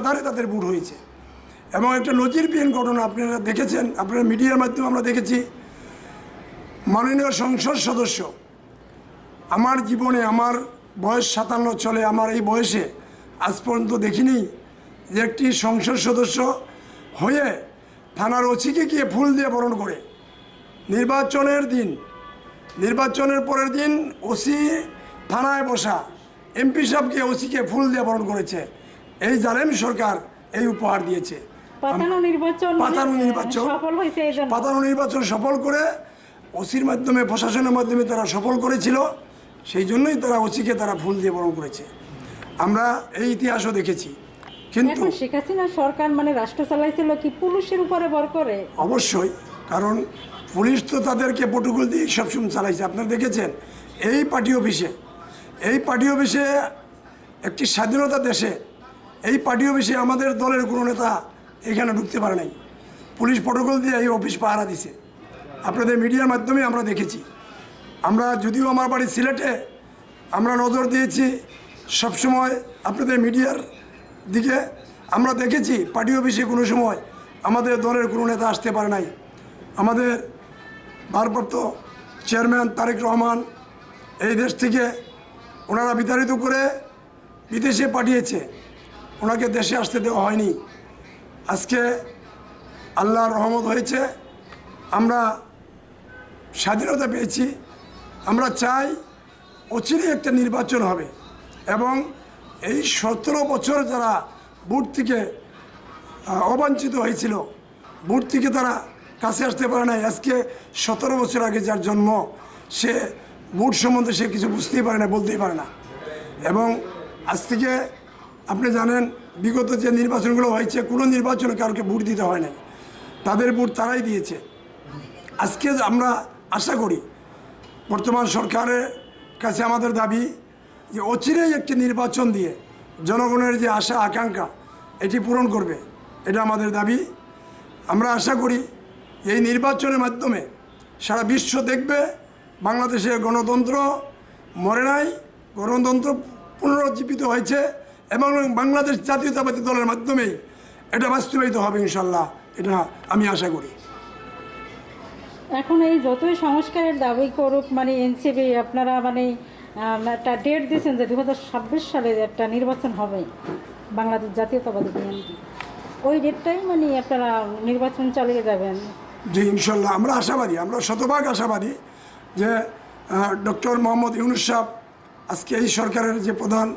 আধারে তাদের ভোট হয়েছে। এবং একটা নজিরবিহীন ঘটনা আপনারা দেখেছেন, আপনারা মিডিয়ার মাধ্যমে আমরা দেখেছি। মাননীয় সংসদ সদস্য, আমার জীবনে আমার বয়স সাতান্ন চলে, আমার এই বয়সে আজ পর্যন্ত দেখিনি যে একটি সংসদ সদস্য হয়ে থানার ওসিকে গিয়ে ফুল দিয়ে বরণ করে। নির্বাচনের দিন, নির্বাচনের পরের দিন ওসি থানায় বসা, এমপি সাহেবকে ওসিকে ফুল দিয়ে বরণ করেছে। এই জালেম সরকার এই উপহার দিয়েছে। পাতানো নির্বাচন পাতানো নির্বাচন। সফল হয়েছে এই জন্য। পাতানো নির্বাচন সফল করে ওসির মাধ্যমে প্রশাসনের মাধ্যমে তারা সফল করেছিল। সেই জন্যই তারা ওসিকে তারা ফুল দিয়ে বরণ করেছে। আমরা এই ইতিহাসও দেখেছি। কিন্তু শেখ হাসিনা সরকার মানে রাষ্ট্র চালাইছিল কি পুলিশের উপরে ভর করে? অবশ্যই কারণ পুলিশ তো তাদেরকে প্রোটোকল দিয়ে সবসময় চালাইছে। আপনারা দেখেছেন এই পার্টি অফিসে এই পার্টি অফিসে একটি স্বাধীনতা দেশে এই পার্টি অফিসে আমাদের দলের কোনো নেতা এখানে ঢুকতে পারে নাই। পুলিশ প্রোটোকল দিয়ে এই অফিস পাহারা দিছে। আপনাদের মিডিয়ার মাধ্যমে আমরা দেখেছি। আমরা যদিও আমার বাড়ি সিলেটে, আমরা নজর দিয়েছি সবসময় আপনাদের মিডিয়ার দিকে। আমরা দেখেছি পার্টি অফিসে কোনো সময় আমাদের দলের কোনো নেতা আসতে পারে নাই। আমাদের ভারপ্রাপ্ত চেয়ারম্যান তারেক রহমান এই দেশ থেকে ওনারা বিতাড়িত করে বিদেশে পাঠিয়েছে। ওনাকে দেশে আসতে দেওয়া হয়নি। আজকে আল্লাহর রহমত হয়েছে, আমরা স্বাধীনতা পেয়েছি, আমরা চাই অচিরে একটা নির্বাচন হবে এবং এই সতেরো বছর যারা বুট থেকে অবাঞ্ছিত হয়েছিল বুথ থেকে তারা কাছে আসতে পারে নাই। আজকে সতেরো বছর আগে যার জন্ম, সে বুট সম্বন্ধে সে কিছু বুঝতেই পারে না, বলতেই পারে না। এবং আজ থেকে আপনি জানেন, বিগত যে নির্বাচনগুলো হয়েছে, কোনো নির্বাচনে কাউকে ভোট দিতে হয় নাই। তাদের ভোট তারাই দিয়েছে। আজকে আমরা আশা করি, বর্তমান সরকারের কাছে আমাদের দাবি যে অচিরেই একটি নির্বাচন দিয়ে জনগণের যে আশা, আকাঙ্ক্ষা, এটি পূরণ করবে। এটা আমাদের দাবি। আমরা আশা করি, এই নির্বাচনের মাধ্যমে সারা বিশ্ব দেখবে, বাংলাদেশের গণতন্ত্র মরে নাই, গণতন্ত্র পুনরুজ্জীবিত হয়েছে। এবং বাংলাদেশ জাতীয়তাবাদী দলের মাধ্যমেই এটা বাস্তবায়িত হবে ইনশাল্লাহ এটা আমি আশা করি। এখন এই যতই সংস্কারের দাবি করুক মানে এনসিবি আপনারা মানে একটা ডেট দিয়েছেন যে দু হাজার ছাব্বিশ সালে একটা নির্বাচন হবে বাংলাদেশ জাতীয়তাবাদী বিএনপি। ওই ডেটটাই মানে আপনারা নির্বাচন চালিয়ে যাবেন। যে ইনশাল্লাহ আমরা আশাবাদী আমরা শতভাগ আশাবাদী যে ডক্টর মোহাম্মদ ইউনুস সাহ আজকে এই সরকারের যে প্রধান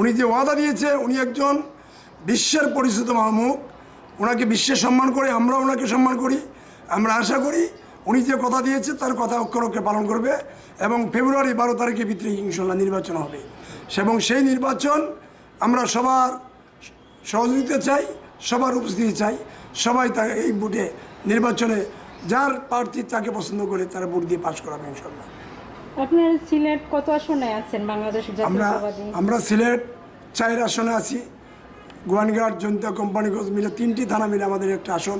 উনি যে ওয়াদা দিয়েছে, উনি একজন বিশ্বের পরিচিত মাহমুখ ওনাকে বিশ্বে সম্মান করে আমরা ওনাকে সম্মান করি, আমরা আশা করি উনি যে কথা দিয়েছে, তার কথা অক্ষরক্ষে পালন করবে এবং ফেব্রুয়ারি বারো তারিখে ভিতরে ইনশাল্লাহ নির্বাচন হবে। এবং সেই নির্বাচন আমরা সবার সহযোগিতা চাই, সবার উপস্থিতি চাই, সবাই তাকে এই ভোটে নির্বাচনে যার প্রার্থী তাকে পছন্দ করে তারা ভোট দিয়ে পাশ করাবে ইনশাল্লাহ। আপনার সিলেট কত আসনে আছেন বাংলাদেশ আমরা আমরা সিলেট চায়ের আসনে আছি। গোয়ানঘাট জনতা কোম্পানিগঞ্জ মিলে তিনটি থানা মিলে আমাদের একটা আসন।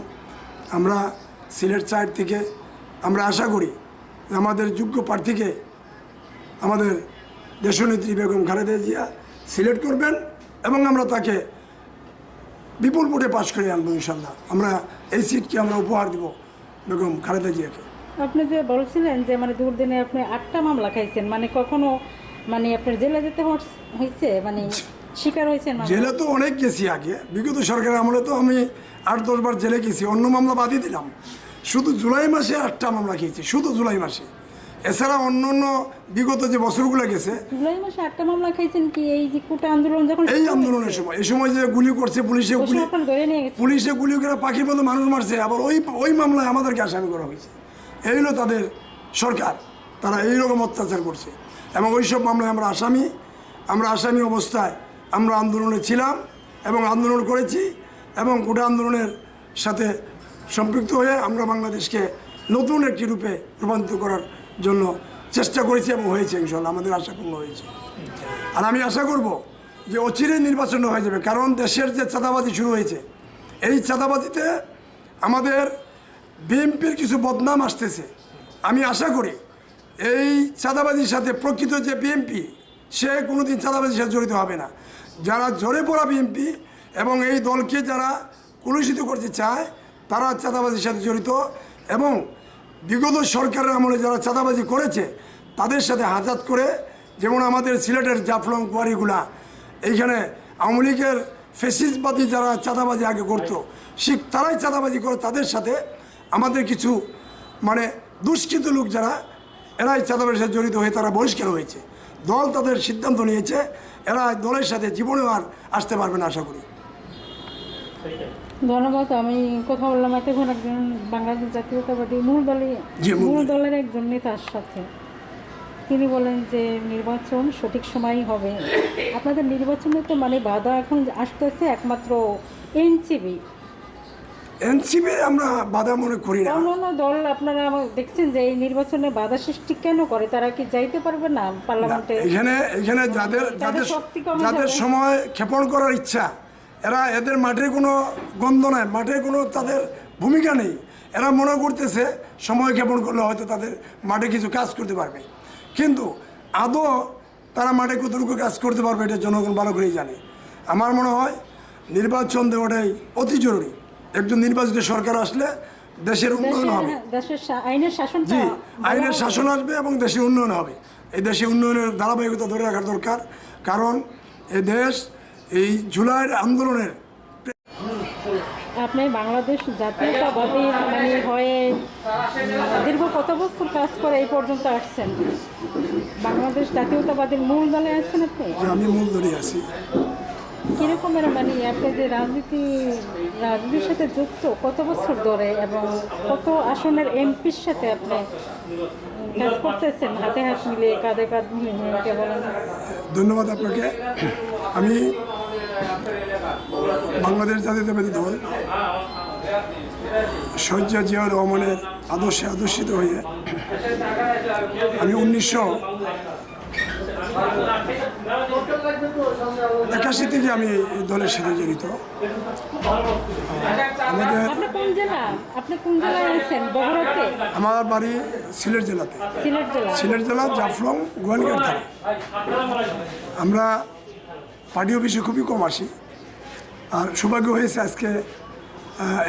আমরা সিলেট চায়ের থেকে আমরা আশা করি আমাদের যোগ্য প্রার্থীকে আমাদের দেশনেত্রী বেগম খালেদা জিয়া সিলেক্ট করবেন এবং আমরা তাকে বিপুল ভোটে পাশ করে আনব ইনশাল্লাহ। আমরা এই সিটকে আমরা উপহার দিব বেগম খালেদা জিয়াকে। আপনি যে বলছিলেন যে মানে দুর্দিনে আপনি আটটা মামলা খাইছেন মানে কখনো মানে আপনার জেলে যেতে হয়েছে মানে শিকার হয়েছেন জেলে তো অনেক গেছি আগে। বিগত সরকারের আমলে তো আমি আট দশবার জেলে গেছি অন্য মামলা বাদই দিলাম। শুধু জুলাই মাসে আটটা মামলা খেয়েছি শুধু জুলাই মাসে। এছাড়া অন্য অন্য বিগত যে বছরগুলো গেছে জুলাই মাসে আটটা মামলা খাইছেন কি? এই যে কোটা আন্দোলন যখন এই আন্দোলনের সময় এই সময় যে গুলি করছে পুলিশে গুলি পুলিশে গুলি করে পাখির মতো মানুষ মারছে আবার ওই ওই মামলায় আমাদেরকে আসামি করা হয়েছে। এই হলো তাদের সরকার। তারা এই রকম অত্যাচার করছে। এবং ওই সব মামলায় আমরা আসামি। আমরা আসামি অবস্থায় আমরা আন্দোলনে ছিলাম এবং আন্দোলন করেছি এবং গোটা আন্দোলনের সাথে সম্পৃক্ত হয়ে আমরা বাংলাদেশকে নতুন একটি রূপে রূপান্তর করার জন্য চেষ্টা করেছি এবং হয়েছে ইনশাল্লাহ আমাদের আশা পূর্ণ হয়েছে। আর আমি আশা করব যে অচিরে নির্বাচন হয়ে যাবে, কারণ দেশের যে চাঁদাবাজি শুরু হয়েছে, এই চাঁদাবাজিতে আমাদের বিএনপির কিছু বদনাম আসতেছে। আমি আশা করি এই চাঁদাবাজির সাথে প্রকৃত যে বিএনপি, সে কোনোদিন চাঁদাবাজির সাথে জড়িত হবে না। যারা ঝরে পড়া বিএনপি এবং এই দলকে যারা কলুষিত করতে চায়, তারা চাঁদাবাজির সাথে জড়িত এবং বিগত সরকারের আমলে যারা চাঁদাবাজি করেছে, তাদের সাথে হাজাত করে যেমন আমাদের সিলেটের জাফলং কোয়ারিগুলা, এইখানে আওয়ামী লীগের ফেসিসবাদী যারা চাঁদাবাজি আগে করতো ঠিক তারাই চাঁদাবাজি করে তাদের সাথে আমাদের কিছু মানে দুষ্কৃত লোক যারা এরাই চাঁদাবাজির সাথে জড়িত হয়ে তারা বহিষ্কার হয়েছে। দল তাদের সিদ্ধান্ত নিয়েছে এরা দলের সাথে জীবনেও আর আসতে পারবে না আশা করি। ধন্যবাদ আমি কথা বললাম এতক্ষণ একজন বাংলাদেশ জাতীয়তাবাদী মূল দলে মূল মূল দলের একজন নেতার সাথে। তিনি বলেন যে নির্বাচন সঠিক সময়ই হবে। আপনাদের নির্বাচনে তো মানে বাধা এখন আসতেছে একমাত্র এনসিবি এনসিপি আমরা বাধা মনে করি না। অন্য অন্য দল আপনারা দেখছেন যে এই নির্বাচনে বাধা সৃষ্টি কেন করে? তারা কি যাইতে পারবে না পার্লামেন্টে? এখানে এখানে যাদের যাদের যাদের সময় ক্ষেপণ করার ইচ্ছা এরা এদের মাঠে কোনো গন্ধ নাই মাঠে কোনো তাদের ভূমিকা নেই। এরা মনে করতেছে সময় ক্ষেপণ করলে হয়তো তাদের মাঠে কিছু কাজ করতে পারবে। কিন্তু আদৌ তারা মাঠে কতটুকু কাজ করতে পারবে এটা জনগণ ভালো করেই জানে। আমার মনে হয় নির্বাচন দেওয়াটাই অতি জরুরি। একজন নির্বাচিত সরকার আসলে দেশের উন্নয়ন হবে। জি আইনের শাসন আসবে এবং দেশের উন্নয়ন হবে। এই দেশে উন্নয়নের ধারাবাহিকতা ধরে রাখার দরকার। কারণ এ দেশ এই জুলাইয়ের আন্দোলনের আপনি বাংলাদেশ জাতীয়তাবাদী মানে হয়ে দীর্ঘ কত বছর কাজ করে এই পর্যন্ত আসছেন? বাংলাদেশ জাতীয়তাবাদীর মূল দলে আছেন আপনি? আমি মূল দলে আছি। কিরকমের মানে আপনি যে রাজনীতি, রাজনীতির সাথে যুক্ত কত বছর ধরে এবং কত আসনের এমপির সাথে আপনি কাজ করতেছেন? হাতে হাত মিলিয়ে, কাঁধে কাঁধ মিলিয়ে বলেন? ধন্যবাদ আপনাকে। আমি বাংলাদেশ জাতীয়তাবাদী দল শয্যা জিয়াউর রহমানের আদর্শে আদর্শিত হয়ে আমি উনিশশো একাশি থেকে আমি দলের সাথে জড়িত। আমাদের আমার বাড়ি সিলেট জেলাতে। সিলেট জেলা। জাফলং গোয়ালঘাট থানা। আমরা পার্টি অফিসে খুবই কম আসি। আর সৌভাগ্য হয়েছে আজকে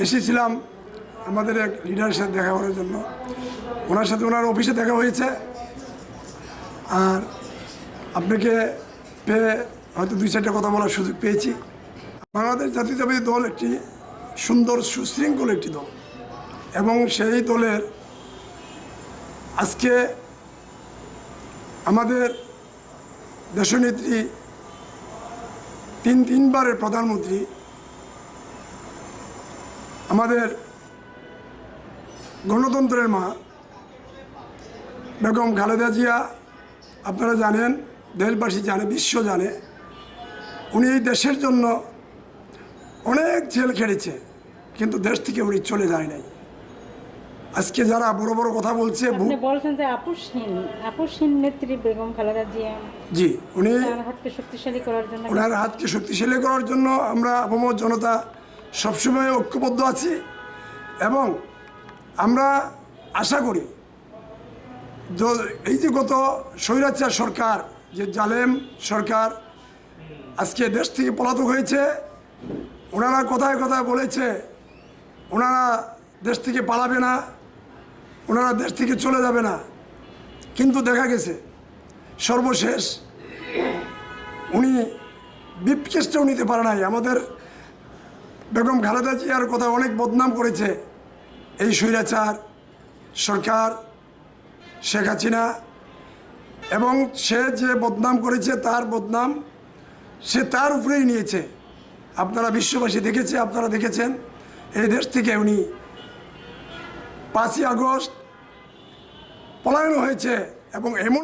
এসেছিলাম আমাদের এক লিডারের সাথে দেখা করার জন্য। ওনার সাথে ওনার অফিসে দেখা হয়েছে। আর আপনাকে পেয়ে হয়তো দুই চারটা কথা বলার সুযোগ পেয়েছি। বাংলাদেশ জাতীয়তাবাদী দল একটি সুন্দর সুশৃঙ্খল একটি দল এবং সেই দলের আজকে আমাদের দেশনেত্রী তিন তিনবারের প্রধানমন্ত্রী আমাদের গণতন্ত্রের মা বেগম খালেদা জিয়া, আপনারা জানেন দেশবাসী জানে বিশ্ব জানে উনি এই দেশের জন্য অনেক জেল খেটেছে কিন্তু দেশ থেকে উনি চলে যায় নাই। আজকে যারা বড় বড় কথা বলছে বলছেন যে আপুসহীন আপুসহীন নেত্রী বেগম খালেদা জিয়া। জি উনি তার হাতকে শক্তিশালী করার জন্য ওনার হাতকে শক্তিশালী করার জন্য আমরা আপামর জনতা সবসময় ঐক্যবদ্ধ আছি এবং আমরা আশা করি য- এই যে গত স্বৈরাচার সরকার যে জালেম সরকার আজকে দেশ থেকে পলাতক হয়েছে, ওনারা কথায় কথায় বলেছে, ওনারা দেশ থেকে পালাবে না, ওনারা দেশ থেকে চলে যাবে না। কিন্তু দেখা গেছে, সর্বশেষ উনি বিপকেসটাও নিতে পারে নাই। আমাদের বেগম খালেদা জিয়ার কথা অনেক বদনাম করেছে, এই স্বৈরাচার সরকার, শেখ হাসিনা এবং সে যে বদনাম করেছে, তার বদনাম সে তার উপরেই নিয়েছে। আপনারা বিশ্ববাসী দেখেছে, আপনারা দেখেছেন। এই দেশ থেকে উনি পাঁচই আগস্ট পলায়ন হয়েছে এবং এমন